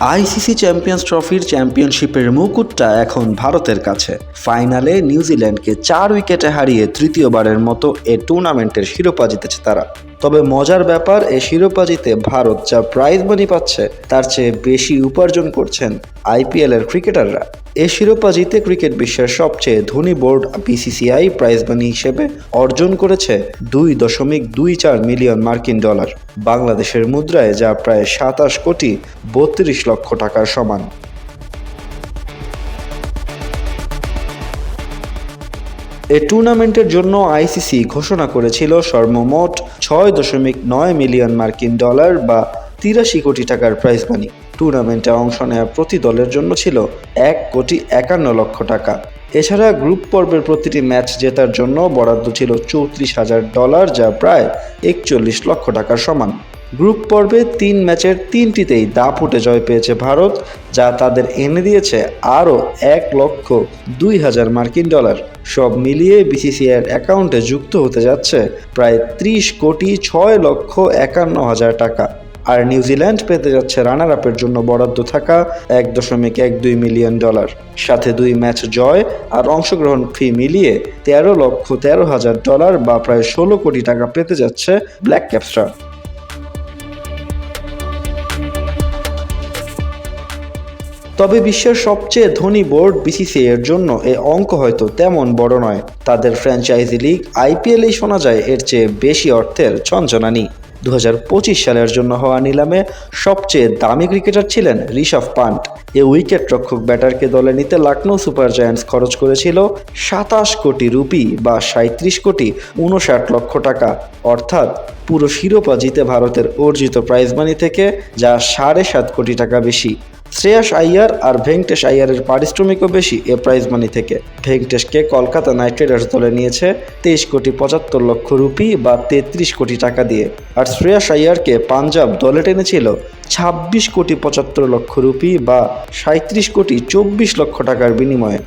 ICC champions ট্রফির চ্যাম্পিয়নশিপের মুকুটটা এখন ভারতের কাছে। ফাইনালে নিউজিল্যান্ডকে চার উইকেটে হারিয়ে তৃতীয়বারের মতো এ টুর্নামেন্টের শিরোপা জিতেছে তারা। তবে মজার ব্যাপার, এ শিরোপা জিতে ভারত যা প্রাইজ মানি পাচ্ছে, তার চেয়ে বেশি উপার্জন করছেন আইপিএল এর ক্রিকেটাররা এ শিরোপা জিতে ক্রিকেট বিশ্বের সবচেয়ে ধনী বোর্ড বিসিসিআই প্রাইজ মানি হিসেবে অর্জন করেছে দুই দশমিক দুই চার মিলিয়ন মার্কিন ডলার বাংলাদেশের মুদ্রায় যা প্রায় সাতাশ কোটি, বত্রিশ লক্ষ টাকার সমান। এ টুর্নামেন্টের জন্য আইসিসি ঘোষণা করেছিল সর্বমোট ছয় দশমিক নয় মিলিয়ন মার্কিন ডলার বা তিরাশি কোটি টাকার প্রাইজ মানি টুর্নামেন্টে অংশ নেওয়া প্রতি দলের জন্য ছিল এক কোটি একান্ন লক্ষ টাকা। এছাড়া গ্রুপ পর্বের প্রতিটি ম্যাচ জেতার জন্য বরাদ্দ ছিল চৌত্রিশ হাজার ডলার, যা প্রায় একচল্লিশ লক্ষ টাকার সমান। গ্রুপ পর্বে তিন ম্যাচের তিনটিতেই দাপুটে জয় পেয়েছে ভারত, যা তাদের এনে দিয়েছে আরও এক লক্ষ দুই হাজার মার্কিন ডলার। সব মিলিয়ে বিসিসিআইয়ের অ্যাকাউন্টে যুক্ত হতে যাচ্ছে প্রায় ত্রিশ কোটি ছয় লক্ষ একান্ন হাজার টাকা। আর নিউজিল্যান্ড পেতে যাচ্ছে রানার আপের জন্য বরাদ্দ থাকা এক দশমিক এক দুই মিলিয়ন ডলার। সাথে দুই ম্যাচ জয় আর অংশগ্রহণ ফি মিলিয়ে তেরো লক্ষ তেরো হাজার ডলার বা প্রায় ষোলো কোটি টাকা পেতে যাচ্ছে ব্ল্যাক ক্যাপসরা। তবে বিশ্বের সবচেয়ে ধনী বোর্ড বিসিসিআই এর জন্য এ অঙ্ক হয়তো তেমন বড় নয়। তাদের ফ্র্যাঞ্চাইজি লিগ আইপিএলেই শোনা যায় এর চেয়ে বেশি অর্থের ছঞ্চনানি দু হাজার পঁচিশ সালের জন্য হওয়া নিলামে সবচেয়ে দামি ক্রিকেটার ছিলেন ঋষভ পান্ট। এ উইকেট রক্ষক ব্যাটারকে দলে নিতে লখনৌ সুপার জায়ান্টস খরচ করেছিল সাতাশ কোটি রুপি বা সাঁত্রিশ কোটি উনষাট লক্ষ টাকা। অর্থাৎ পুরো শিরোপা জিতে ভারতের অর্জিত প্রাইজ মানি থেকে, যা সাড়ে সাত কোটি টাকা বেশি। শ্রেয়াস আইয়ার আর ভেঙ্কটেশ আইয়ারের পারিশ্রমিকও বেশি এ প্রাইজ মানি থেকে। ভেঙ্কটেশকে কলকাতা নাইট রাইডার্স দলে নিয়েছে তেইশ কোটি পঁচাত্তর লক্ষ রুপি বা তেত্রিশ কোটি টাকা দিয়ে। আর শ্রেয়াস আইয়ারকে পাঞ্জাব দলে টেনেছিল ছাব্বিশ কোটি পঁচাত্তর লক্ষ রুপি বা সাঁত্রিশ কোটি চব্বিশ লক্ষ টাকার বিনিময়ে।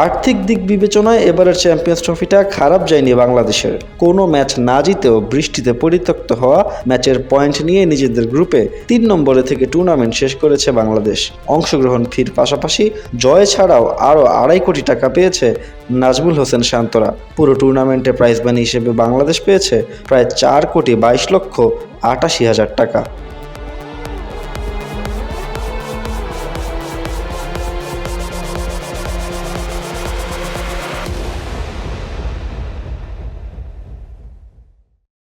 আর্থিক দিক বিবেচনায় এবারের চ্যাম্পিয়ন্স ট্রফিটা খারাপ যায়নি বাংলাদেশের। কোনো ম্যাচ না জিতেও বৃষ্টিতে পরিত্যক্ত হওয়া ম্যাচের পয়েন্ট নিয়ে নিজেদের গ্রুপে তিন নম্বরে থেকে টুর্নামেন্ট শেষ করেছে বাংলাদেশ। অংশগ্রহণ ফির পাশাপাশি জয় ছাড়াও আরও আড়াই কোটি টাকা পেয়েছে নাজমুল হোসেন শান্তরা। পুরো টুর্নামেন্টে প্রাইজ মানি হিসেবে বাংলাদেশ পেয়েছে প্রায় চার কোটি বাইশ লক্ষ আটাশি হাজার টাকা।